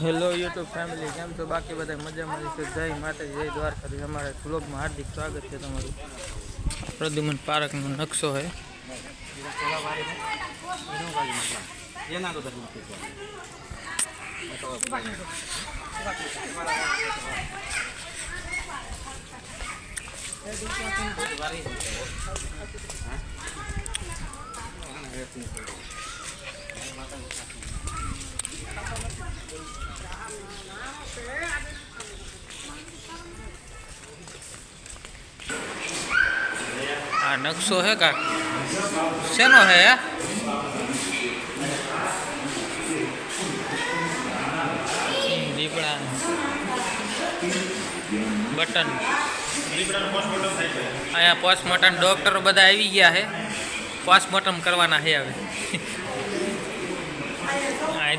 Hello YouTube family કેમ છો? બાકી બધા મજામાં છે. જય માતા જય દ્વારકાધીશ. અમારા વ્લોગમાં હાર્દિક સ્વાગત છે તમારું. પ્રદ્યુમન પાર્કનો નકશો છે. આ નકશો હે કા શેનો હે? દીપડા બટન. અહીંયા પોસ્ટમોર્ટમ ડોક્ટરો બધા આવી ગયા છે પોસ્ટમોર્ટમ કરવાના છે હવે.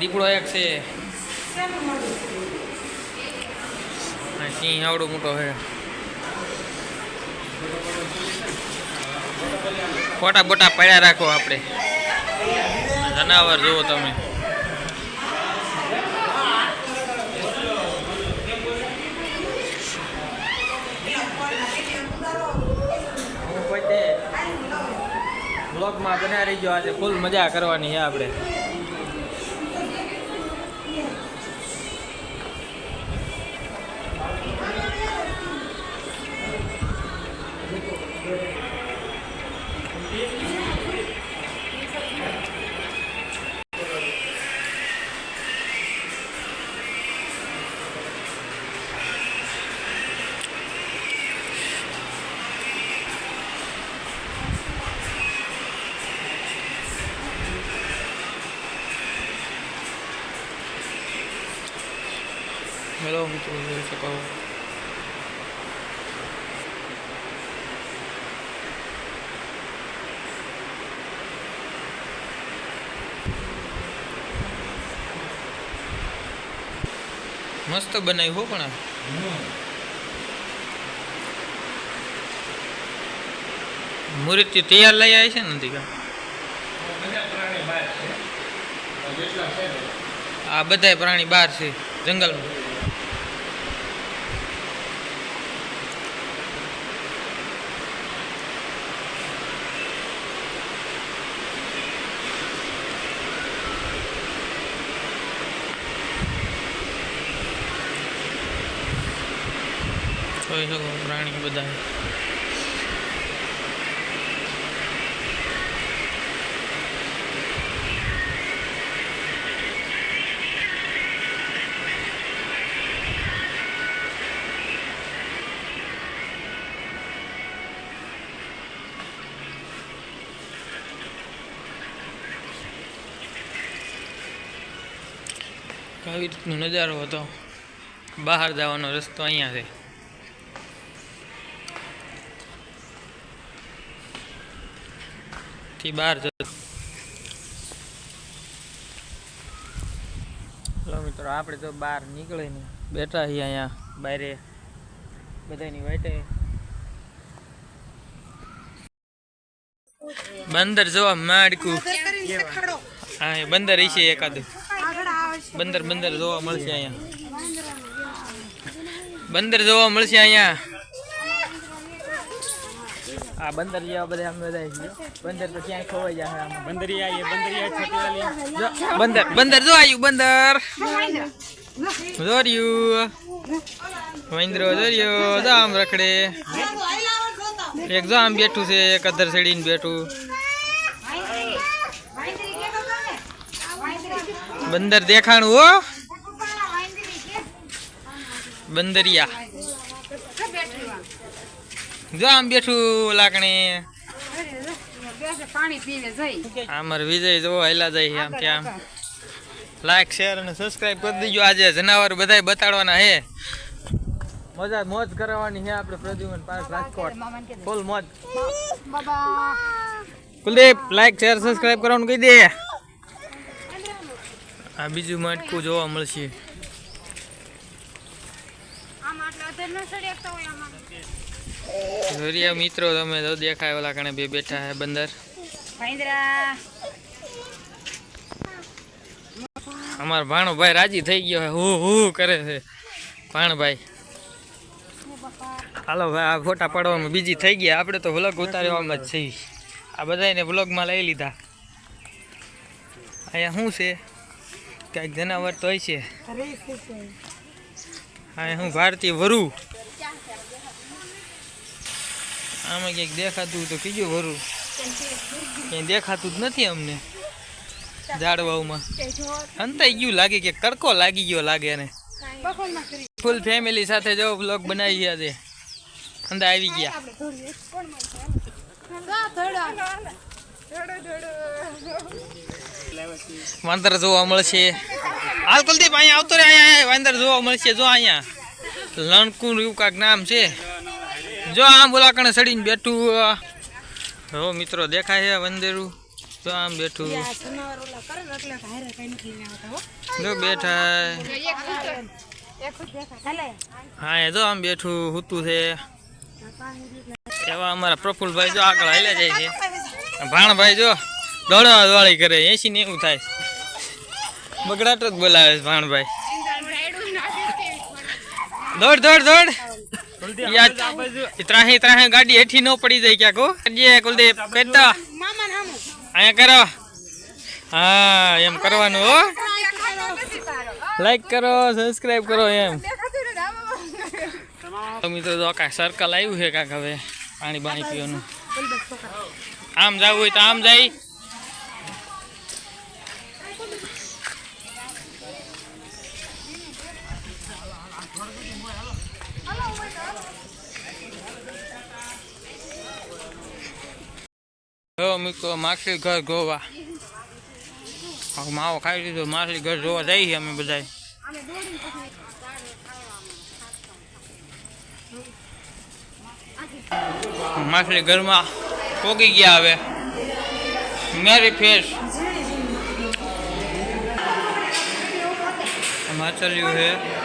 દીપડો એક છે. સિંહ આવડો મોટો છે. ફોટા બોટા પડ્યા રાખો આપણે. જનાવર જુઓ તમે. બ્લોગમાં બના રહી ગયો આજે ફૂલ મજા કરવાની છે આપણે. મસ્ત બનાવ્યું હો પણ મૂર્તિ તૈયાર લઈ આવી છે નથી આ બધા પ્રાણી બહાર છે. જંગલમાં. જોઈ શકો પ્રાણી બધા આવી રીતનો નજારો હતો. બહાર જવાનો રસ્તો અહીંયા છે. થી બહાર જતો. ચલો મિત્રો આપણે તો બહાર નીકળીને બેઠા છીએ અહીંયા બારે. બધાની વાટે બંદર જોવા માડકું. હા એ બંદર હશે એકાદું. બંદર બંદર જોવા મળશે અહીંયા. બંદર જોવા મળશે અહીંયા. આ બંદર જેવા બધા અમે બધા બંદર તો ક્યાંય ખોવાઈ જાય આમ. બંદરિયા ये બંદરિયા છોટી વાલી. જો, બંદર બંદર જો આવ્યું બંદર. જોર્યું મહિન્દ્રો જોર્યો જો આમ રખડે. એક જો આમ બેઠું છે એક અધર ચડીને બેઠું. બંદર દેખાણું હો. બંદરિયા. જો આમ બેઠું લાકણે પાણી પીવે જઈ અમાર વિજય જો હેલા જાય આમ ત્યાં. લાઈક શેર અને સબસ્ક્રાઇબ કરી દેજો. આજે જનાવર બધાય બતાડવાના હે મજા મોજ કરાવવાની છે આપણે પ્રદ્યુમન પાર્ક રાજકોટ. ફૂલ મોજ. કુલદીપ લાઈક શેર સબસ્ક્રાઇબ કરવાનું કહી દે. આ બીજું માટકું જોવા મળશે. આમ આટલા અધર ન સડી હોય આમાં. જોરિયા મિત્રો તમે તો દેખાય ઓલા કણે બે બેઠા હે બંદર. અમાર ભાણોભાઈ રાજી થઈ ગયો હે હું હું કરે છે? ભાણભાઈ. હાલો ભાઈ આ ફોટા પાડવામાં બીજી થઈ ગયા. આપણે તો વ્લોગ ઉતારવામાં જ છીએ આ બધાને વ્લોગમાં લઈ લીધા. અહીંયા શું છે? કંઈક જનાવર તો હોય છે. હા હું ભારતીય વરુ? આમાં ક્યાંક દેખાતું તો કીજો વરું. ક્યાંય દેખાતું જ નથી અમને ઝાડવાઓમાં અંતાઈ ગયું લાગે કે કડકો લાગી ગયો લાગે એને. ફૂલ ફેમિલી સાથે જો બ્લોગ બનાવી ગયા છે. અંદર આવી ગયા. વાંદર જોવા મળશે. હાલ કુલદીપ, અહીંયા આવતો રે, અહીંયા વાંદર જોવા મળશે. જો અહીંયા. લણકું એવું કાંક નામ છે. જો આમ બોલાકણે ચડીને બેઠું હો. મિત્રો દેખાય છે વંદેરું જો આમ બેઠું. જો બેઠા હા એ જો આમ બેઠું હુતું છે. એવા અમારા પ્રફુલભાઈ જો આગળ હાલ્યા જાય છે. ભાણભાઈ જો દોડવા દોડી કરે એસી ને એવું થાય. બગડાટ જ બોલાવે છે ભાણભાઈ. દોડ દોડ દોડ. યાર ઇતરા હે ગાડી હેઠી ન પડી જાય ક્યાંક હો. કરીએ કુલદીપ કહેતા અહીંયા કરો. હા એમ કરવાનું હો. લાઈક કરો સબસ્ક્રાઇબ કરો એમ. તો મિત્રો જો કાંઈ સર્કલ આવ્યું છે કાંક હવે પાણી પાણી પીવાનું આમ જવું હોય તો આમ જાય. જો મિત્રો માછલી ઘર ગોવા માવો ખાઈ લીધો, માછલી ઘર જોવા જઈએ અમે બધા માછલી ઘરમાં પોગી ગયા હવે. મેરી ફેસ. માછલીઓ છે.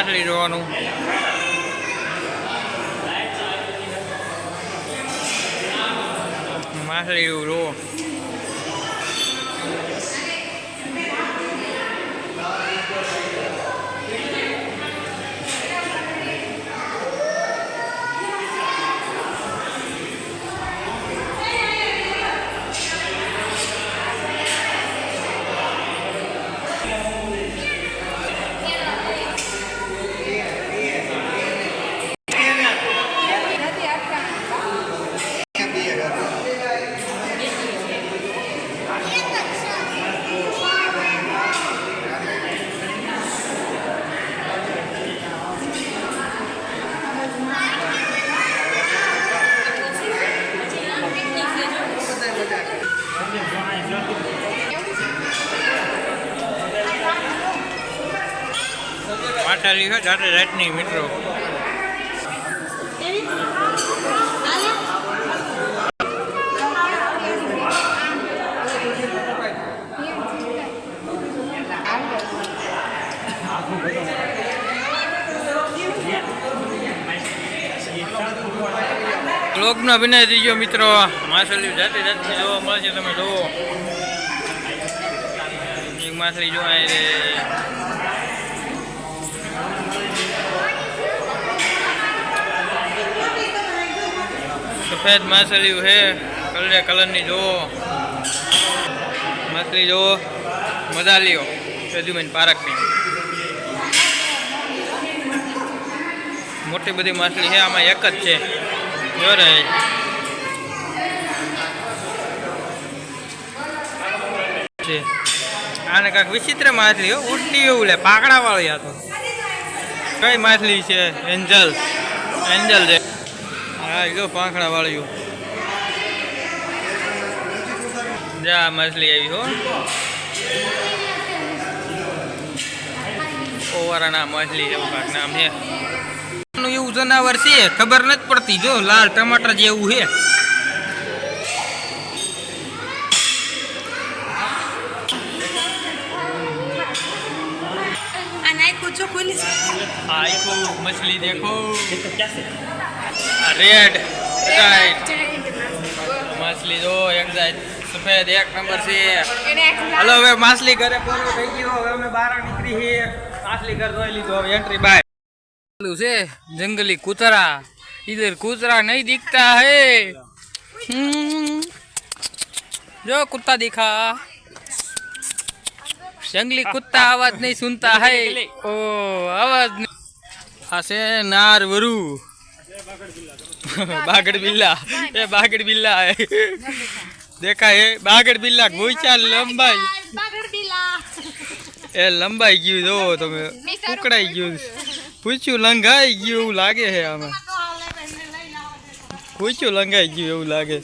માછલી જોવાનું. માછલી જો માછલી હોય જાતે જાતની મિત્રો. બ્લોગનો અભિનય દીજો મિત્રો. માછલી જાતે જાતની જોવા મળે છે, તમે જોવો એક માછલી જોવા સફેદ માછલીઓ છે. કલરે કલરની જુઓ. માછલી જુઓ. મજા લ્યો. સજુમેન પારકની મોટી બધી માછલી છે, આમાં એક જ છે. જો છે. આને કાંઈક વિચિત્ર માછલી ઉડતી એવું લે પાકડા વાળી આ તો. કઈ માછલી છે? એન્જલ. એન્જલ છે. જો પાંખડા વાળ્યું જા માછલી આવી હો. ઓવારાના માછલી એવું કાંક નામ છે. જનાવર છે ખબર નથી પડતી જો લાલ ટમાટર જેવું છે. આ ને મછલી દેખો. રેડ માછલી જો એક જાય. સફેદ એક નંબર છે. હલો હવે માછલી ઘરે પૂરું થઈ ગયું. હવે અમે બહાર નીકળી છીએ. માછલી ઘર જોઈ લીધું. હવે એન્ટ્રી બાય. ચાલુ છે. જંગલી કૂતરા. ઇધર કૂતરા નહીં દીખતા હે. જો કુત્તા દીખા. જંગલી કુત્તા અવાજ નહીં સુનતા હે. ઓ અવાજ આ નાર વરુ બાગડ બિલ્લા એ બાગડ બિલ્લા હે દેખા હે બાગડ બિલ્લા ગોઈચા લંબાઈ એ લંબાઈ ગયું જો તમે ઉકળાઈ ગયું પૂછ્યું લંઘાઈ ગયું એવું લાગે છે આમાં પૂછ્યું લંઘાઈ ગયું એવું લાગે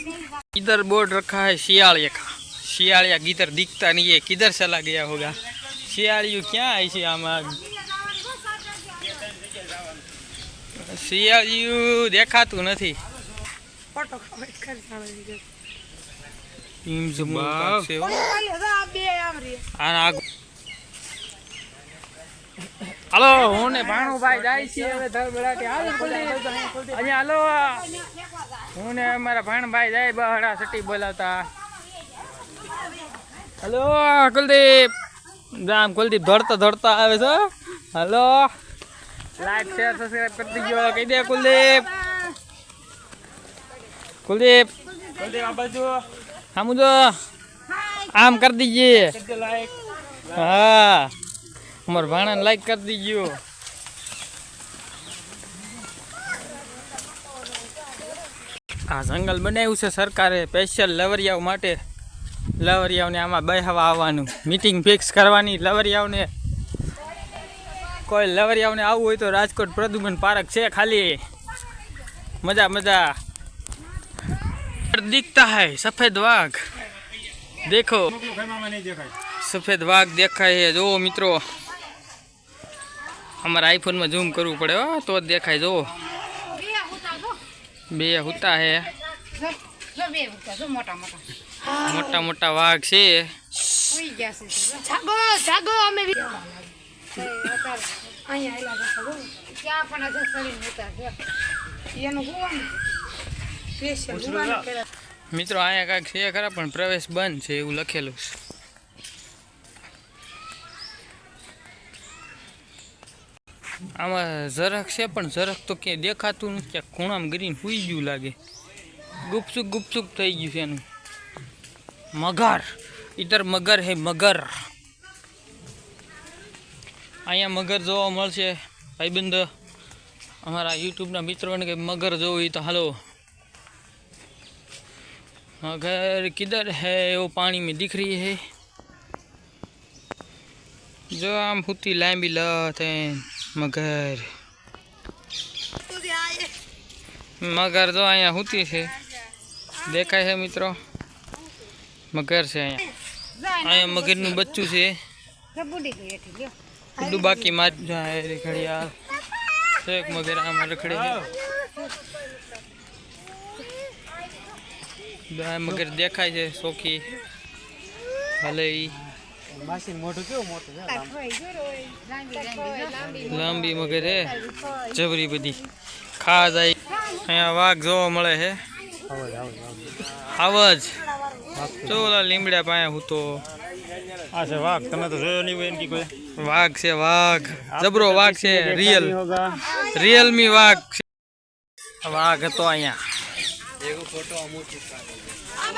इधर बोर्ड रखा है शियालिया का शियालिया किधर दिखता नहीं है किधर चला गया होगा शियालियू क्या है इसे आमा શિયાળિયું દેખાતું નથી. ફોટો કમેન્ટ કરી જાણો ટીમ જમા છે હો. બે આમ રે આના આગળ હું ને ભાણુભાઈ જાય છે હવે ધરબડાટી. Hello hello. હું ને અમારા ભાણભાઈ જાય બહડા સટી બોલાવતા. હલો કુલદીપ. જામ કુલદીપ દોડતા દોડતા આવે છે. હાલો. લાઈક શેર સબસ્ક્રાઇબ કરી દીજો. કહી દે કુલદીપ. કુલદીપ. કુલદીપ આ બાજુ. આમ જો આમ કરી દીજે. લાઈક હા. અમાર ભાણાને લાઈક કરી દીજો. આ જંગલ બનાવ્યું છે સરકારે સ્પેશિયલ લવરિયાઓ માટે. લવરિયાઓને આમાં બેહવા આવવાનું. મીટિંગ ફિક્સ કરવાની. લવરિયાઓને કોઈ લવરિયાઓને આવવું હોય તો રાજકોટ પ્રદુમન પાર્ક છે ખાલી. મજા મજા. દીખતા હૈ, સફેદ વાઘ. દેખો. સફેદ વાઘ દેખાય છે, જુઓ મિત્રો. અમારા આઈફોનમાં ઝૂમ કરવું પડે, હો, તો જ દેખાય, જુઓ. બે હુતા હે. મોટા મોટા વાઘ છે. મિત્રો, અહીંયા કાંઈક છે ખરા, પણ પ્રવેશ બંધ છે એવું લખેલું છે. આમાં ઝરખ છે, પણ ઝરખ તો ક્યાંય દેખાતું નથી. ક્યાંક ખૂણામાં ગરીને સુઈ ગયું લાગે. ગુપચુક ગુપચુક થઈ ગયું છે એનું. મગર. ઈતર મગર હે, મગર. અહીંયા મગર જોવા મળશે ભાઈબંધ અમારા યુટ્યુબના મિત્રોને કે મગર જોવું હોય તો હાલો मगर किधर है वो पानी में दिख रही है जो हम होती लाइन लत हैं मगर मगर जो અહીંયા હોતી છે દેખાય છે મિત્રો મગર છે અહીંયા અહીંયા મગરનું બચ્ચું છે બુડી ગઈ એથી લ્યો બધું બાકી માં જ રે ઘડિયાળ શેક મગર આમાં રખડે છે. મગર દેખાય છે સોખી. ભલે. લાંબી. મગર હે. જબરી બધી. ખા જાય. અહીંયા વાઘ જોવા મળે છે આવજ ચોલા લીમડા પાસે હું તો આ છે વાઘ. તમે તો જોયો નહીં હોય એમ કે કોઈ. વાઘ છે વાઘ. જબરો વાઘ છે રિયલ. રિયલ મી રિયલમી વાઘ છે. વાઘ હતો અહીંયા.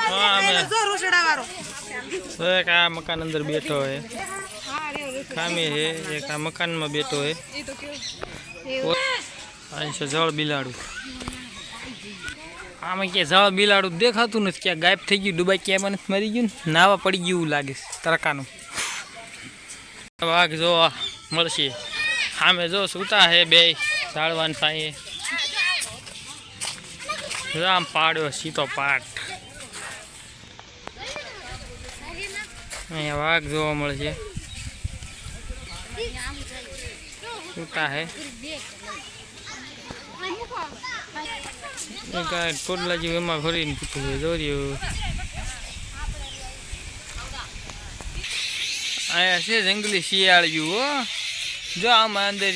હા, અમે- જો રૂસડા વાળો એક આ મકાન અંદર બેઠો હે ખામી હે એક આ મકાનમાં બેઠો હે અહીં છે જળ બિલાડું. આમાં ક્યાં જવા બિલાડું દેખાતું નથી. ક્યાં ગાયબ થઈ ગયું ડુબાઈ ક્યાં મને મરી ગયું નાવા પડી ગયું એવું લાગે તડકાનું. વાઘ જોવા મળશે. સામે જો સૂતા હે બે ઝાડવાન પાસે રામ આમ પાડ્યો સીતો પાટ અહીંયા વાઘ જોવા મળશે. સૂતા હે. આ ટોડલા જેવું એમાં ફરીને પૂછું છે દોર્યું આયા છે જંગલી શિયાળિયું હો જો આમાં અંદર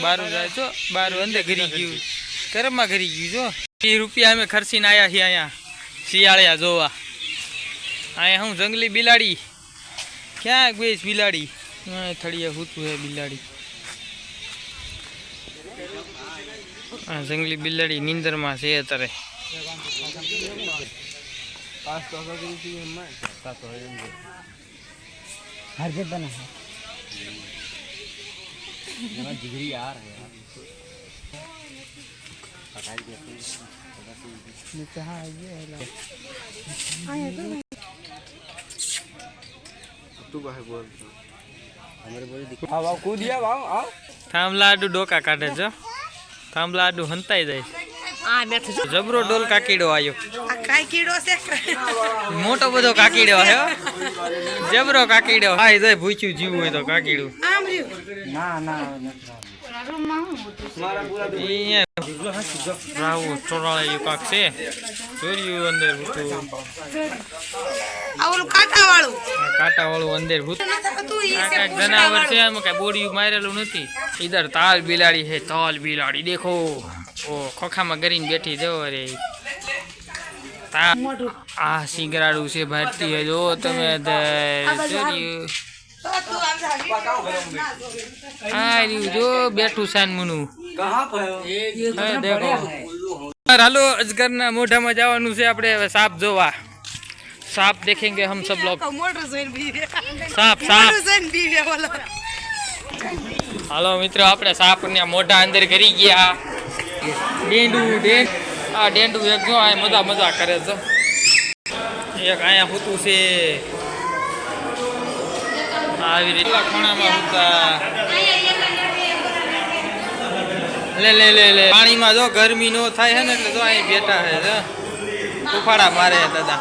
બારું જાય છો બારું અંદર ઘરી ગયું કરમમાં ઘરી ગયું જો એ રૂપિયા અમે ખર્ચીને આવ્યા છીએ અહીંયા શિયાળિયા જોવા અહીંયા હું જંગલી બિલાડી ક્યાં ગઈશ બિલાડી થળીએ હૂતું હે બિલાડી આ જંગલી બિલાડી નીંદરમાં છે અત્યારે. થાંભલાડુ ડોકા કાઢે છે. થાંભલાડુ હંતાઈ જાય. જબરો ડોલ કાકીડો આવ્યો કાકીડો છે. મોટો બધો કાકીડો આવ્યો જબરો કાકીડો. હા જાય ભૂચ્યું જીવું હોય તો કાકીડું. ના રહ્યું હું હતું રાવું ચોરાળાયું કાક છે ચોર્યું અંદર ભૂતું આ ઓલું કાંટા વાળું કાંટા વાળું અંદર ભૂત તું ઈ આ છે કાંઈક જનાવર છે એમાં કઈ બોડી મારેલું નથી. ઈધર તાલ બિલાડી છે તાલ બિલાડી. દેખો. ઓ ખોખામાં ગરીને બેઠી જો રે. આ સિંગરાડું છે ભારતીય. જો તમે જોયું તો તું આમ જાગી. આ રહ્યું જો બેઠું સાનમુનું હાલો મોઢામાં જવાનું છે આપણે સાપ જોવા. સાપ દેખેંગે હમ સબ લોગ. સાપ સાપ. હાલો, મિત્રો, આપણે સાપને મોઢા અંદર કરી ગયા. ડેંડ આ ડેંડું એક જો મજા મજા કરે છે. એક અહીંયા હોતું છે. આવી રીતે. ખૂણામાં હતા લે લે લે લે. પાણીમાં જો ગરમી નો થાય છે ને એટલે જો અહીં બેઠા છે ઉફાડા મારે દાદા.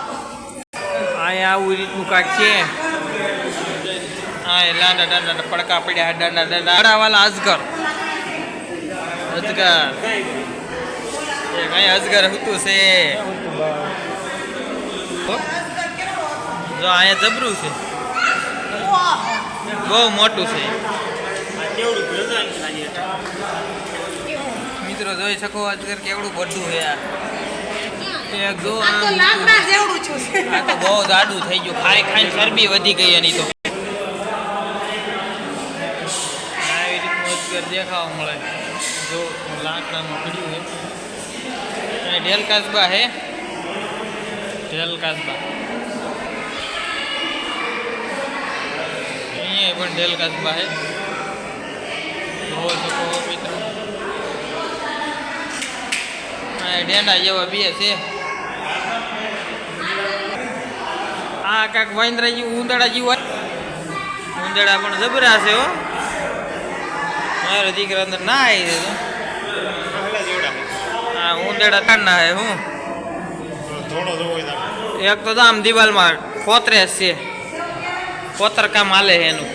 અહીંયા આવું રીતનું કાંઈક છે. હા એ લાંડા દાંડા પડકા પડ્યા દાંડા દાંડા આડાવાલા અજગર. અજગર. કઈ અજગર હતું છે. જો અહીંયા જબરું છે. બહુ મોટું છે. મિત્રો જોઈ શકો અજગર કેવડું બધું છે આ. જો આ તો બહુ જાડું થઈ ગયું. ખાઈ ખાઈને ચરબી વધી ગઈ એની તો. આવી રીતનું દેખાવા મળે. જો લાકડાનું પીડ્યું છે. ઢેલ કાસબા હે ઢેલ કાસબા અહીંયા પણ ઢેલ કાસબા હે જોવો શકો મિત્રો. આ જેવા બે છે. આ કાંક વાંદરા જેવું ઉંદરડા જેવું હોય પણ જબરા છે હો. મારો દીકરા અંદર ના આવી હા. ઉંદરડા ના હે હું એક તો આમ દિવાલમાં ખોતરે છે. કોતર કામ હાલે એનું.